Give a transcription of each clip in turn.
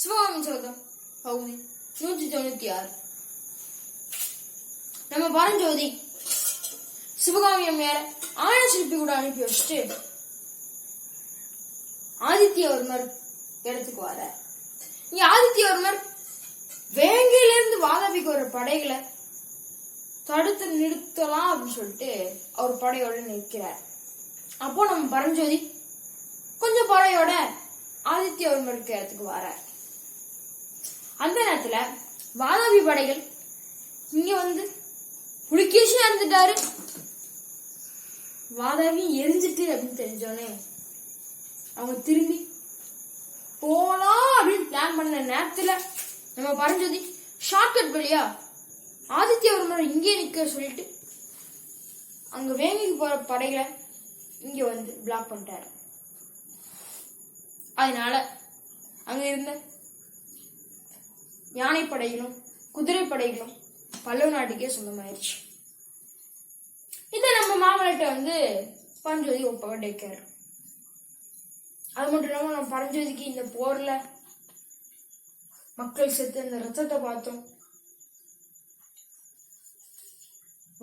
சிவகாமி சோதம் பகுதி நூற்றி தொண்ணூத்தி ஆறு நம்ம பரஞ்சோதி சிவகாமி அம்மையார ஆன சிற்பி கூட அனுப்பி வச்சுட்டு ஆதித்யவர்மர் இடத்துக்கு வர இங்க ஆதித்யவர்மர் வேங்கையில இருந்து வாதாபிக்கு வர படைகளை தடுத்து நிறுத்தலாம் அப்படின்னு சொல்லிட்டு அவர் படையோட நிற்கிறார் அப்போ நம்ம பரஞ்சோதி கொஞ்சம் படையோட ஆதித்யவர்மருக்கு இடத்துக்கு வரார் அந்த நேரத்துல வாதாபி படைகள் இங்க வந்து புலிகேஷன் இறந்துட்டாரு. வாதாபி எரிஞ்சிட்டு அப்படின்னு தெரிஞ்சோடனே அவங்க திரும்பி போலாம் அப்படின்னு பிளான் பண்ண நேரத்துல நம்ம பரஞ்சோதி ஷார்ட்கட் வழியா ஆதித்யவர்மர் இங்கே நிக்க சொல்லிட்டு அங்க வேங்கிக்கு போற படைகளை இங்க வந்து பிளாக் பண்ணிட்டாரு. அதனால அங்க இருந்த யானைப்படைகளும் குதிரைப்படைகளும் பல்லவ நாட்டுக்கே சொந்தமாயிருச்சு. இதை நம்ம மாமல்லட்ட வந்து பரஞ்சோதி ஒப்படைக்காரு அது மட்டும் இல்லாமல் நம்ம பரஞ்சோதிக்கு இந்த போர்ல மக்கள் செத்து அந்த ரத்தத்தை பார்த்தோம்.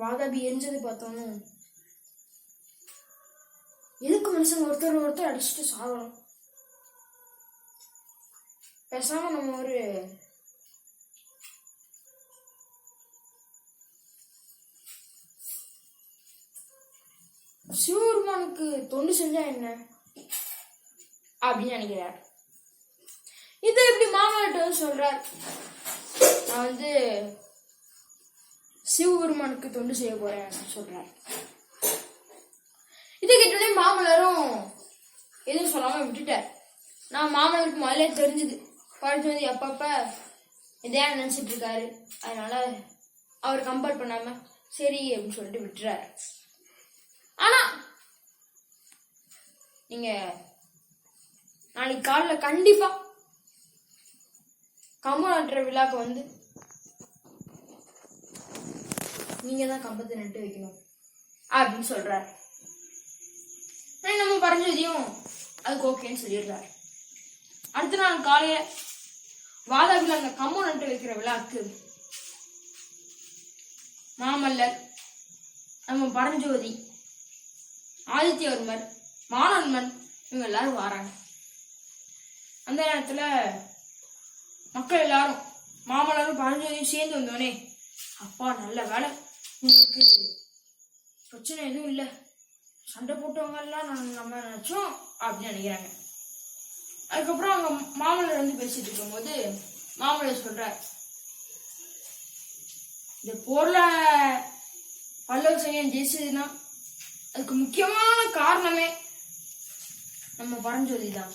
வாதாபி எரிஞ்சது பார்த்தோம்னு எதுக்கு மனுஷங்க ஒருத்தர் ஒருத்தர் அடிச்சுட்டு சாகணும்? பேசாம நம்ம ஒரு சிவபெருமானுக்கு தொண்டு செஞ்சா என்ன? அப்படின்னு நினைக்கிறார். இதை இப்படி மாமல்லிட்ட வந்து சொல்றார். நான் வந்து சிவபெருமானுக்கு தொண்டு செய்ய போறேன் சொல்றார். இதை கேட்டோடனே மாமல்லரும் எதுவும் சொல்லாம விட்டுட்டார். நான் மாமல்லருக்கு முதல்ல தெரிஞ்சுது. படுத்து வந்து எப்பப்ப இதையா நினைச்சிட்டு இருக்காரு? அதனால அவர் கம்பேர் பண்ணாம சரி அப்படின்னு சொல்லிட்டு விட்டுறாரு. ஆனா நீங்க நாளைக்கு காலைல கண்டிப்பா கம்பம் நட்டுற விழாக்கு வந்து நீங்க தான் கம்பத்தை நட்டு வைக்கணும் அப்படின்னு சொல்றாரு. நம்ம பரஞ்சோதியும் அதுக்கு ஓகேன்னு சொல்லிடுறாரு. அடுத்த நாள் காலையில வாதாபியில் அந்த கம்பம் நட்டு வைக்கிற விழாக்கு மாமல்லர் நம்ம பரஞ்சோதி ஆதித்யவர்மர் மானன்மன் இவங்க எல்லாரும் வராங்க. அந்த நேரத்துல மக்கள் எல்லாரும் மாமல்லரும் பரஞ்சோதியும் சேர்ந்து வந்தோடனே அப்பா நல்ல வேலை. உங்களுக்கு பிரச்சனை எதுவும் இல்லை. சண்டை போட்டவங்க எல்லாம் நம்ம நம்ம நினைச்சோம் அப்படின்னு நினைக்கிறாங்க. அதுக்கப்புறம் அவங்க மாமல்லர் வந்து பேசிட்டு இருக்கும்போது மாமல்லர் சொல்றார் இந்த போர்ல பல்லவ சைன்யம் ஜெயிச்சதுன்னா அதுக்கு முக்கியமான காரணமே நம்ம பரஞ்சோதி தான்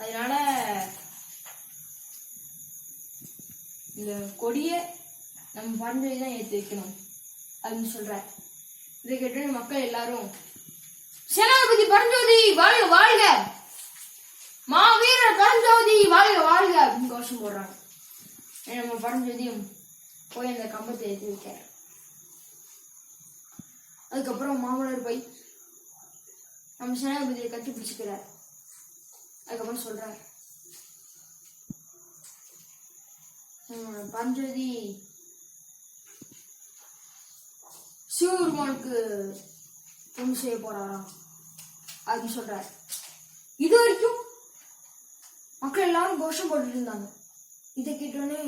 அதனால இந்த கொடிய நம்ம பரஞ்சோதி தான் ஏற்றி வைக்கணும் அப்படின்னு சொல்ற இதை கேட்டு மக்கள் எல்லாரும் சேனாதிபதி பரஞ்சோதி வாழ்க வாழ்க! மாவீரர் பரஞ்சோதி வாழ்க வாழ்க! அப்படின்னு கோஷம் போடுறாங்க. நம்ம பரஞ்சோதியும் போய் அந்த கம்பத்தை ஏற்றி வைக்கிறார். அதுக்கப்புறம் மாமல்லர் போய் நம்ம சேனாபதியை கட்டி பிடிச்சிக்கிறார். அதுக்கப்புறம் சொல்றார் பஞ்சதி சிவபெருமானுக்கு பொண்ணு செய்ய போறாராம் அப்படின்னு சொல்றாரு. இது வரைக்கும் மக்கள் எல்லாரும் கோஷம் போட்டுட்டு இருந்தாங்க. இதை கேட்டோடனே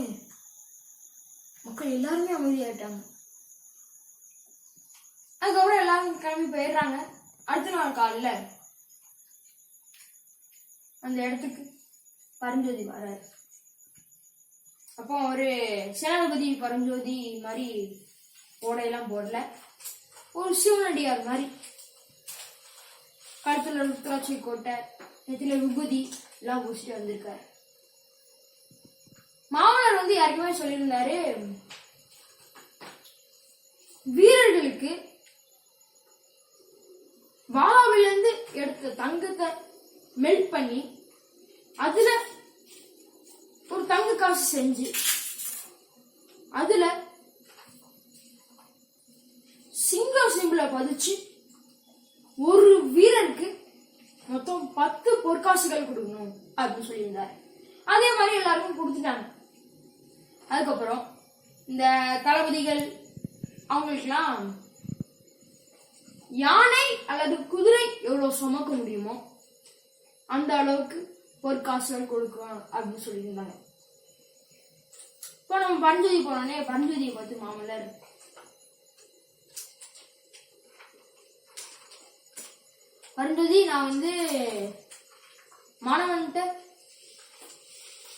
மக்கள் எல்லாருமே அமைதியாயிட்டாங்க. அதுக்கப்புறம் எல்லாரும் கிளம்பி போயிடுறாங்க. அடுத்த நாள் காலில் அந்த இடத்துக்கு பரஞ்சோதி வராரு. அப்போ ஒரு சேனாபதி பரஞ்சோதி மாதிரி ஓடையெல்லாம் போடல. ஒரு சிவனடியார் மாதிரி. கழுத்துல ருத்ராட்சி கோட்டை நெத்தில விபூதி எல்லாம் பூசிட்டு வந்திருக்காரு. மாமனார் வந்து யாருக்குமே சொல்லியிருந்தாரு வீரர்களுக்கு வாவிலிருந்து எடுத்த தங்கத்தை மெல்ட் பண்ணி அதுல ஒரு தங்க காசு செஞ்சு அதுல சிங்கம் சிம்பிளை பதிச்சு ஒரு வீரருக்கு மொத்தம் பத்து பொற்காசுகள் கொடுக்கணும் அப்படின்னு சொல்லியிருந்தாரு. அதே மாதிரி எல்லாருக்கும் கொடுத்துட்டாங்க. அதுக்கப்புறம் இந்த தளபதிகள் அவங்களுக்கெல்லாம் யானை அல்லது குதிரை எவ்வளவு சுமக்க முடியுமோ அந்த அளவுக்கு பொற்காசுகள் கொடுக்கணும் அப்படின்னு சொல்லியிருந்தாங்க. இப்போ நம்ம பரஞ்சோதி போனோடனே பரஞ்சோதியை பார்த்து மாமல்லர் பரஞ்சோதி நான் வந்து மாணவன்கிட்ட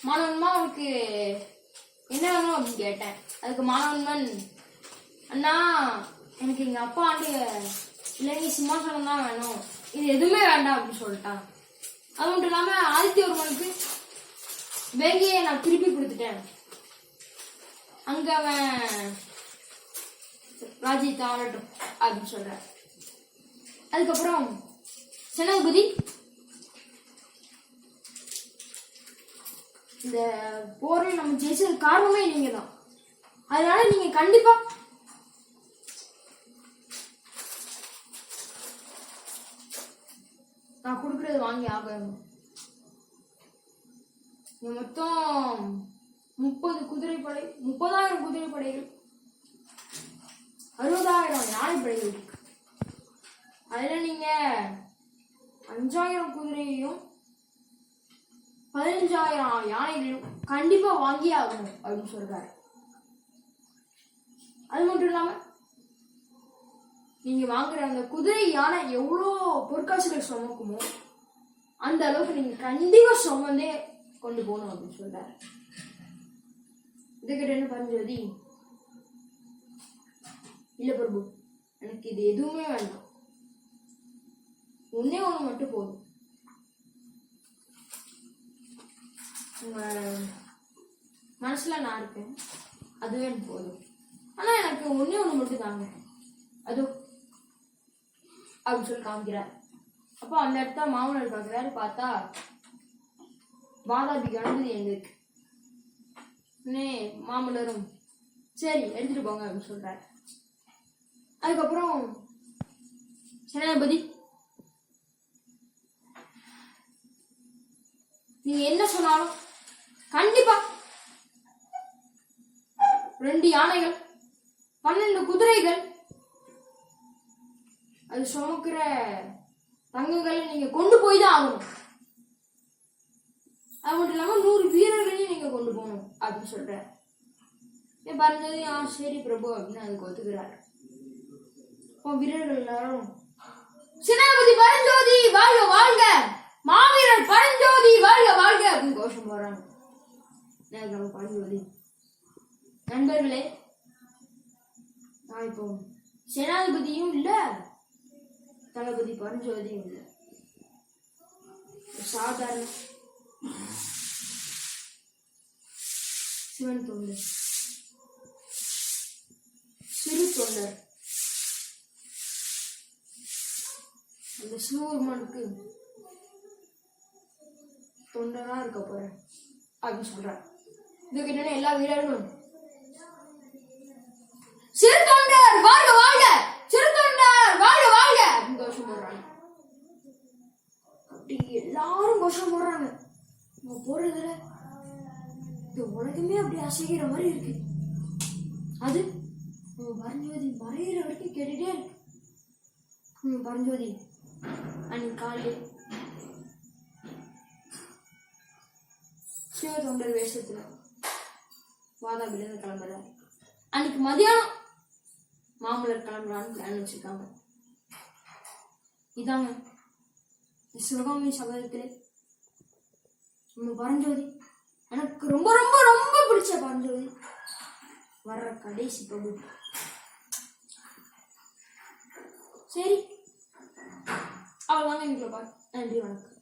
மாணவன்மா அவனுக்கு என்ன வேணும் அப்படின்னு கேட்டேன். அதுக்கு மாணவன்மன் அண்ணா எனக்கு எங்க அப்பா ஆண்டு இலங்கை சிம்மாசனம் தான் வேணும். இது எதுவுமே வேண்டாம் அப்படின்னு சொல்லிட்டான் அது மட்டும் இல்லாம ஆதித்யவர்மனுக்கு வேங்கியை நான் திருப்பி கொடுத்துட்டேன். அங்க அவன் ராஜ்யத்தை ஆளட்டும் அப்படின்னு சொல்றார். அதுக்கப்புறம் சேனாதிபதி இந்த போரை நம்ம ஜெயிச்சது காரணமே நீங்க தான் அதனால நீங்க கண்டிப்பா நான் வாங்கி ஆகணும். இங்க மொத்தம் முப்பது குதிரைப்படை முப்பதாயிரம் குதிரைப்படைகள் அறுபதாயிரம் யானைப்படைகள் அதில் அதுல நீங்க அஞ்சாயிரம் குதிரையையும் பதினஞ்சாயிரம் யானைகளையும் கண்டிப்பா வாங்கி ஆகணும் அப்படின்னு சொல்றாரு. அது மட்டும் இல்லாம நீங்க வாங்குற அந்த குதிரை யானை எவ்வளோ பொற்காசுகள் சுமக்குமோ அந்த அளவுக்கு நீங்க கண்டிப்பா சுமந்தே கொண்டு போகணும் அப்படின்னு சொல்றாரு. இதுக்கிட்ட என்ன பரஞ்சோதி இல்ல பிரபு எனக்கு இது எதுவுமே வேண்டாம். ஒன்னே ஒண்ணு மட்டும் போதும். உங்க மனசுல நான் இருப்பேன் அதுவே எனக்கு போதும். ஆனா எனக்கு ஒன்னே ஒண்ணு மட்டும் தாங்க. அது அப்படின்னு சொல்லி காமிக்கிறார். அப்போ அந்த இடத்த மாமனார் பார்க்குறாரு பார்த்தா வாதாபி கணபதி எங்க இருக்கு உடனே மாமல்லரும் சரி எடுத்துட்டு போங்க அப்படின்னு சொல்றாரு. அதுக்கப்புறம் சேனாபதி நீங்க என்ன சொன்னாலும் கண்டிப்பா ரெண்டு யானைகள் பன்னெண்டு குதிரைகள் அது சுமக்கிற தங்கங்களை நீங்க கொண்டு போய் தான் ஆகணும். அது மட்டும் இல்லாம நூறு வீரர்களையும் நீங்க கொண்டு போகணும் அப்படின்னு சொல்றாரு ஏன் பரஞ்சோதி ஆ சரி பிரபு அப்படின்னு அதுக்கு ஒத்துக்கிறாரு அப்போ வீரர்கள் எல்லாரும் சேனாபதி பரஞ்சோதி வாழ்க வாழ்க! மாவீரர் பரஞ்சோதி வாழ்க வாழ்க! அப்படின்னு கோஷம் போறாங்க நம்ம பரஞ்சோதி நண்பர்களே நான் இப்போ சேனாதிபதியும் இல்லை தளபதி பரஞ்சோதி உள்ள சாதாரண சிவன் தொண்டர் சிறு தொண்டர். அந்த சிவபெருமானுக்கு தொண்டனா இருக்க போறேன் அப்படின்னு சொல்றார். இதுக்கு என்னன்னா எல்லா வீரர்களும்? சிறு தொண்டர் வாழ்க வாழ்க சிறு தொண்டர் வாழ்க வாழ்க அப்படின்னு கோஷம் போடுறாங்க அப்படி எல்லாரும் கோஷம் போடுறாங்க நம்ம போறதுல இந்த உலகமே மாதிரி இருக்கு. அது? பரஞ்சோதி மறையிற வரைக்கும் கேட்டுட்டே இருக்கு. பரஞ்சோதி அன்னைக்கு காலையில். சிவ தொண்டர் வேஷத்துல வாதாபிலேருந்து கிளம்புறாரு அன்னைக்கு மதியானம் மாமலர் கிளம்புறான்னு பிளான் வச்சிருக்காங்க. இதாங்க. சிவகாமி சபதத்திலே நம்ம பரஞ்சோதி எனக்கு ரொம்ப ரொம்ப ரொம்ப பிடிச்ச பரஞ்சோதி வர்ற கடைசி பகுதி. சரி. அவ்வளோதாங்க எங்களை பாரு நன்றி வணக்கம்.